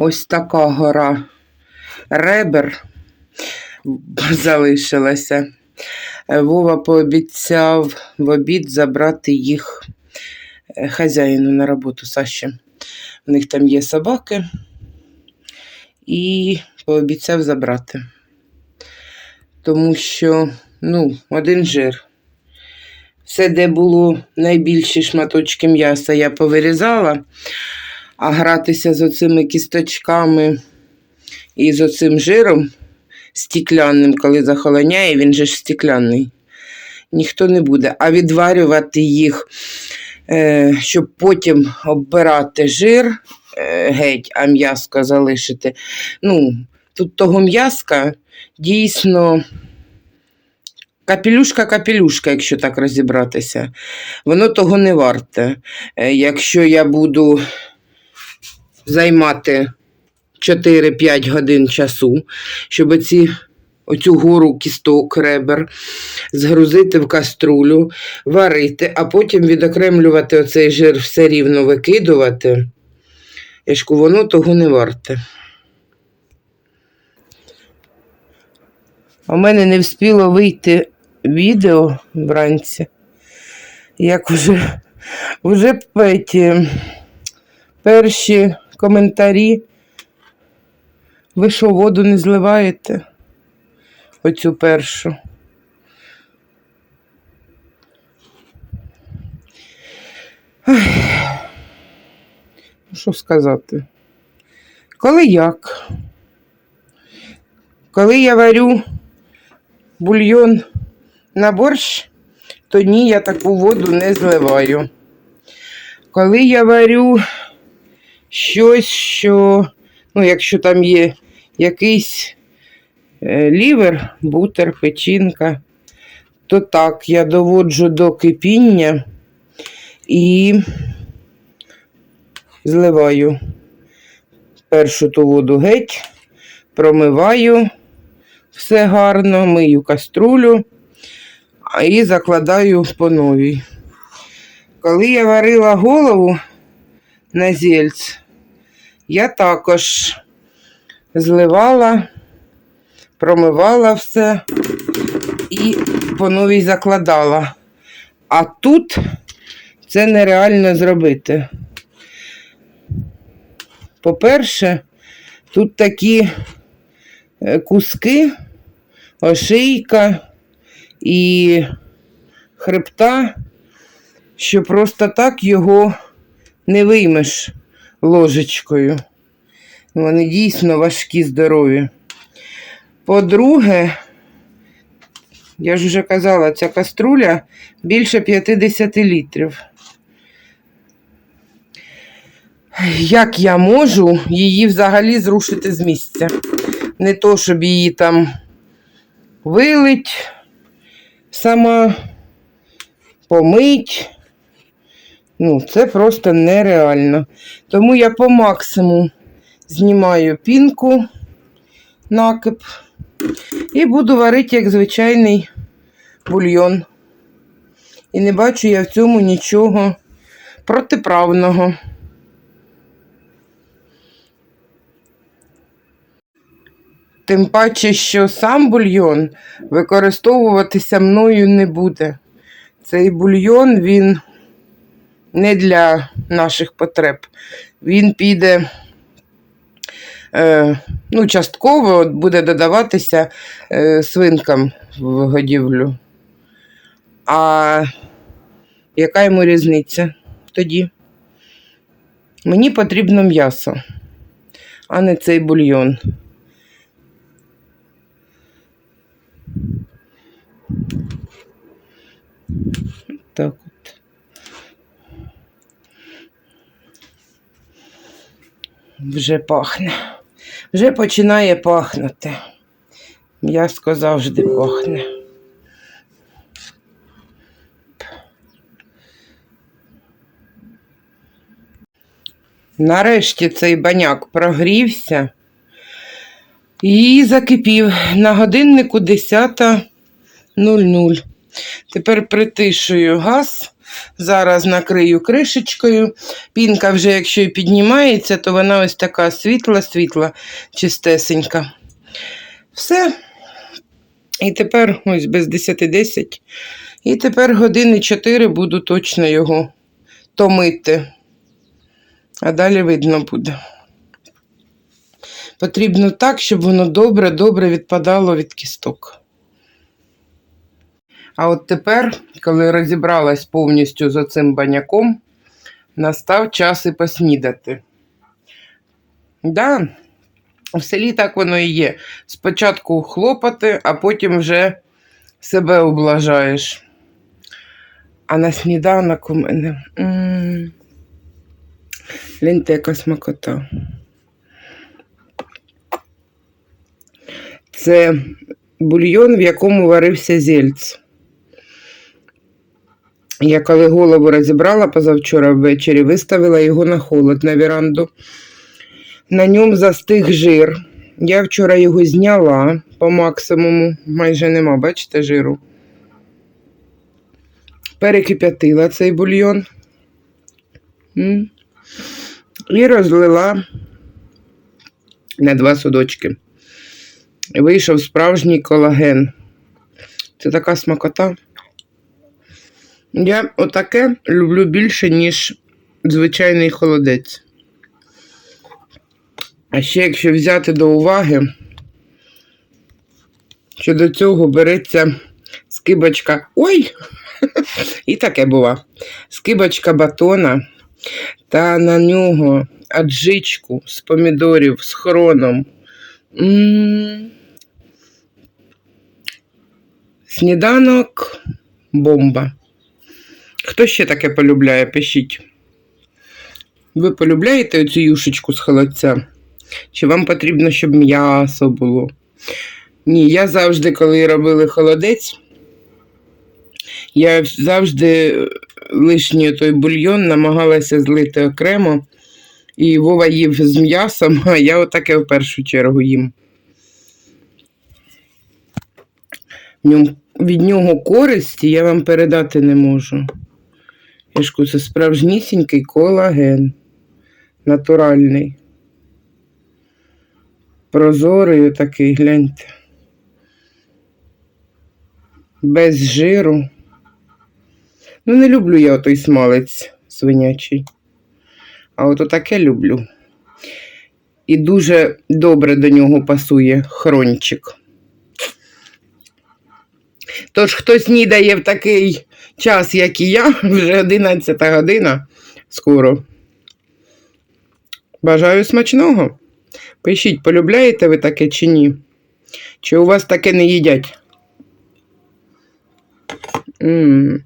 Ось така гора ребер залишилася. Вова пообіцяв в обід забрати їх е, хазяїну на роботу Саші. В них там є собаки. І пообіцяв забрати. Тому що, ну, один жир. Все, де було найбільші шматочки м'яса, я повирізала, а гратися з оцими кісточками і з оцим жиром стіклянним, коли захолоняє, він же ж стікляний. Ніхто не буде. А відварювати їх, е, щоб потім оббирати жир геть, а м'яско залишити. Ну, тут того м'яска дійсно капелюшка-капелюшка, якщо так розібратися. Воно того не варте. Е, Якщо я буду займати 4-5 годин часу, щоб ці, оцю гору кісток, ребер, згрузити в каструлю, варити, а потім відокремлювати оцей жир все рівно викидувати. Я воно того не варте. У мене не встигло вийти відео вранці, як вже, вже ті перші коментарі. Ви що, воду не зливаєте? Оцю першу. Що сказати? Коли як? Коли я варю бульйон на борщ, то ні, я таку воду не зливаю. Коли я варю щось, що, ну, якщо там є якийсь е, лівер, бутер, печінка, то так, я доводжу до кипіння і зливаю першу ту воду геть, промиваю все гарно, мию каструлю і закладаю по новій. Коли я варила голову на зельць, я також зливала, промивала все і по новій закладала. А тут це нереально зробити. По-перше, тут такі е, куски, ошийка і хребта, що просто так його не виймеш ложечкою. Вони дійсно важкі, здорові. По-друге, я ж вже казала, ця каструля більше 50 літрів. Як я можу її взагалі зрушити з місця? Не то, щоб її там вилить, сама помить. Ну, це просто нереально. Тому я по максимуму знімаю пінку, накип і буду варити як звичайний бульйон. І не бачу я в цьому нічого протиправного. Тим паче, що сам бульйон використовуватися мною не буде. Цей бульйон, він не для наших потреб. Він піде, е, ну, частково буде додаватися е, свинкам в годівлю. А яка йому різниця тоді? Мені потрібно м'ясо, а не цей бульйон. Так от. Вже пахне. Вже починає пахнути. М'яско завжди пахне. Нарешті цей баняк прогрівся. І закипів на годиннику 10.00. Тепер притишую газ. Зараз накрию кришечкою. Пінка вже, якщо і піднімається, то вона ось така світла-світла, чистесенька. Все. І тепер ось без 10-10. І тепер години 4 буду точно його томити. А далі видно буде. Потрібно так, щоб воно добре-добре відпадало від кісток. А от тепер, коли розібралась повністю з оцим баняком, настав час і поснідати. Да, в селі так воно і є. Спочатку хлопати, а потім вже себе облажаєш. А на сніданок у мене. м, Гляньте, яка смакота. Це бульйон, в якому варився зельц. Я коли голову розібрала позавчора ввечері, виставила його на холод на віранду. На ньому застиг жир. Я вчора його зняла по максимуму, майже нема, бачите, жиру. Перекип'ятила цей бульйон. І розлила на два судочки. Вийшов справжній колаген. Це така смакота. Я отаке люблю більше, ніж звичайний холодець. А ще якщо взяти до уваги, що до цього береться скибочка. Ой! І таке бува. Скибочка батона та на нього аджичку з помідорів з хроном. М. Сніданок бомба. Хто ще таке полюбляє, пишіть. Ви полюбляєте оцю юшечку з холодця? Чи вам потрібно, щоб м'ясо було? Ні, я завжди, коли робили холодець, я завжди лишній той бульйон намагалася злити окремо. І Вова їв з м'ясом, а я отаке в першу чергу їм. Від нього користі я вам передати не можу. Я ж кажу, це справжнісінький колаген. Натуральний. Прозорий такий, гляньте. Без жиру. Ну, не люблю я той смалець свинячий. А от таке люблю. І дуже добре до нього пасує хрончик. Тож, хто снідає в такий час, як і я, вже 11 година скоро. Бажаю смачного. Пишіть, полюбляєте ви таке чи ні? Чи у вас таке не їдять? м